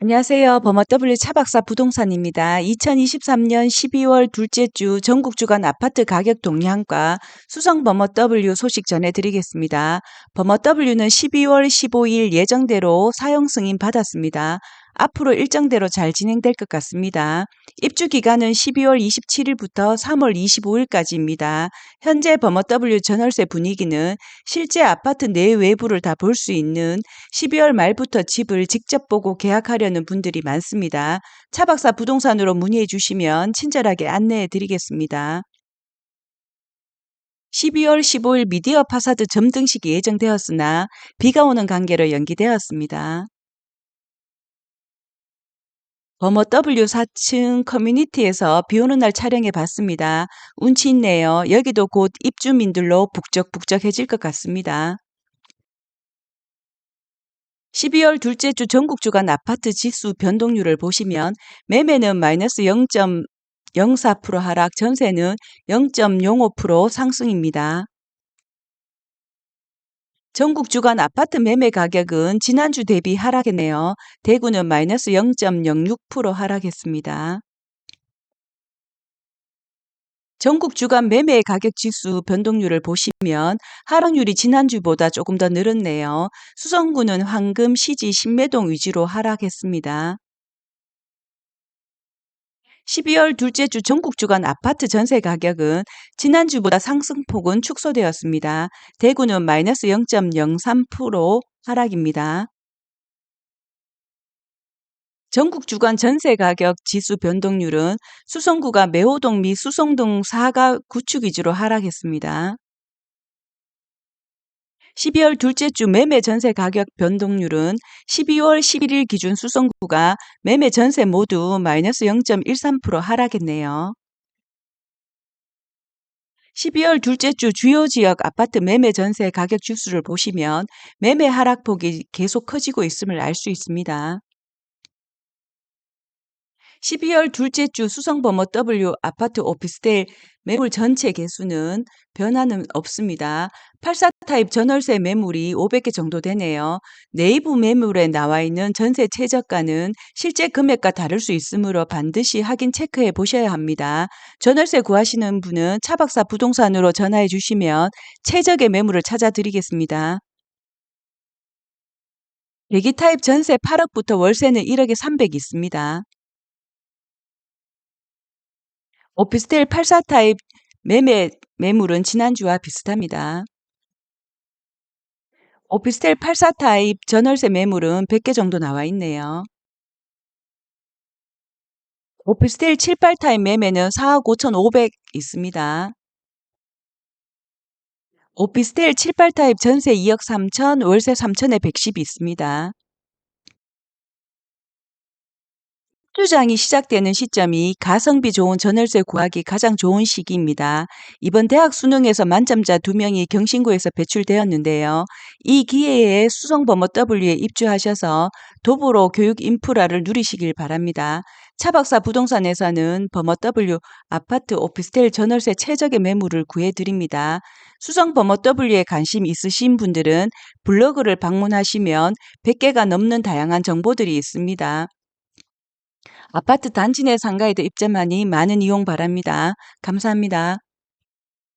안녕하세요. 범어W 차박사 부동산입니다. 2023년 12월 둘째 주 전국 주간 아파트 가격 동향과 수성 범어W 소식 전해드리겠습니다. 범어W는 12월 15일 예정대로 사용 승인 받았습니다. 앞으로 일정대로 잘 진행될 것 같습니다. 입주 기간은 12월 27일부터 3월 25일까지입니다. 현재 범어W 전월세 분위기는 실제 아파트 내외부를 다 볼 수 있는 12월 말부터 집을 직접 보고 계약하려는 분들이 많습니다. 차박사 부동산으로 문의해 주시면 친절하게 안내해 드리겠습니다. 12월 15일 미디어 파사드 점등식이 예정되었으나 비가 오는 관계로 연기되었습니다. 범어 W 4층 커뮤니티에서 비 오는 날 촬영해 봤습니다. 운치 있네요. 여기도 곧 입주민들로 북적북적해질 것 같습니다. 12월 둘째 주 전국 주간 아파트 지수 변동률을 보시면 매매는 마이너스 0.04% 하락, 전세는 0.05% 상승입니다. 전국 주간 아파트 매매 가격은 지난주 대비 하락했네요. 대구는 마이너스 0.06% 하락했습니다. 전국 주간 매매 가격 지수 변동률을 보시면 하락률이 지난주보다 조금 더 늘었네요. 수성구는 황금, 시지, 신매동 위주로 하락했습니다. 12월 둘째 주 전국 주간 아파트 전세 가격은 지난주보다 상승폭은 축소되었습니다. 대구는 마이너스 0.03% 하락입니다. 전국 주간 전세 가격 지수 변동률은 수성구가 매호동 및 수성동 4가 구축 위주로 하락했습니다. 12월 둘째 주 매매 전세 가격 변동률은 12월 11일 기준 수성구가 매매 전세 모두 마이너스 0.13% 하락했네요. 12월 둘째 주 주요 지역 아파트 매매 전세 가격 지수를 보시면 매매 하락폭이 계속 커지고 있음을 알 수 있습니다. 12월 둘째 주 수성범어 W 아파트 오피스텔 매물 전체 개수는 변화는 없습니다. 84 타입 전월세 매물이 500개 정도 되네요. 내부 매물에 나와 있는 전세 최저가는 실제 금액과 다를 수 있으므로 반드시 확인 체크해 보셔야 합니다. 전월세 구하시는 분은 차박사 부동산으로 전화해 주시면 최적의 매물을 찾아 드리겠습니다. 대기 타입 전세 8억부터 월세는 1억에 300 있습니다. 오피스텔 84 타입 매매 매물은 지난주와 비슷합니다. 오피스텔 84 타입 전월세 매물은 100개 정도 나와 있네요. 오피스텔 78 타입 매매는 4억 5,500 있습니다. 오피스텔 78 타입 전세 2억 3천, 월세 3천에 110이 있습니다. 입주장이 시작되는 시점이 가성비 좋은 전월세 구하기 가장 좋은 시기입니다. 이번 대학 수능에서 만점자 2명이 경신고에서 배출되었는데요. 이 기회에 수성범어 W에 입주하셔서 도보로 교육 인프라를 누리시길 바랍니다. 차박사 부동산에서는 범어 W 아파트 오피스텔 전월세 최적의 매물을 구해드립니다. 수성 범어 W에 관심 있으신 분들은 블로그를 방문하시면 100개가 넘는 다양한 정보들이 있습니다. 아파트 단지 내 상가에도 입점하니 많은 이용 바랍니다. 감사합니다.